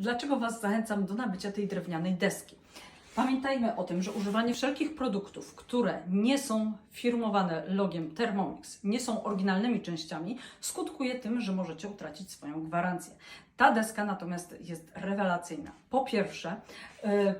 Dlaczego Was zachęcam do nabycia tej drewnianej deski? Pamiętajmy o tym, że używanie wszelkich produktów, które nie są firmowane logiem Thermomix, nie są oryginalnymi częściami, skutkuje tym, że możecie utracić swoją gwarancję. Ta deska natomiast jest rewelacyjna. Po pierwsze, y,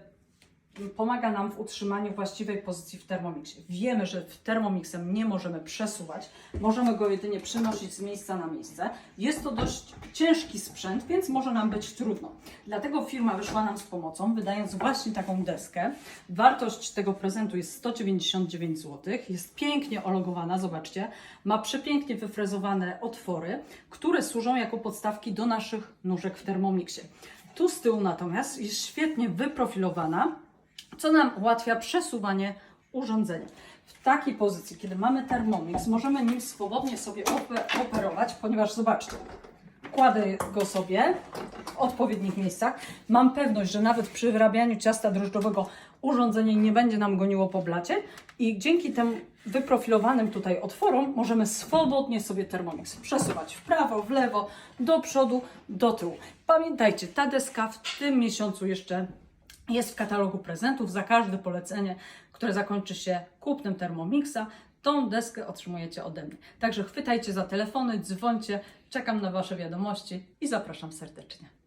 pomaga nam w utrzymaniu właściwej pozycji w Thermomixie. Wiemy, że w Thermomixem nie możemy przesuwać, możemy go jedynie przenosić z miejsca na miejsce. Jest to dość ciężki sprzęt, więc może nam być trudno. Dlatego firma wyszła nam z pomocą, wydając właśnie taką deskę. Wartość tego prezentu jest 199 zł. Jest pięknie ologowana, zobaczcie. Ma przepięknie wyfrezowane otwory, które służą jako podstawki do naszych nóżek w Thermomixie. Tu z tyłu natomiast jest świetnie wyprofilowana, co nam ułatwia przesuwanie urządzenia. W takiej pozycji, kiedy mamy Thermomix, możemy nim swobodnie sobie ope- operować, ponieważ zobaczcie, kładę go sobie w odpowiednich miejscach. Mam pewność, że nawet przy wyrabianiu ciasta drożdżowego urządzenie nie będzie nam goniło po blacie i dzięki tym wyprofilowanym tutaj otworom możemy swobodnie sobie Thermomix przesuwać w prawo, w lewo, do przodu, do tyłu. Pamiętajcie, ta deska w tym miesiącu jeszcze jest w katalogu prezentów. Za każde polecenie, które zakończy się kupnem Thermomixa, tą deskę otrzymujecie ode mnie. Także chwytajcie za telefony, dzwońcie, czekam na Wasze wiadomości i zapraszam serdecznie.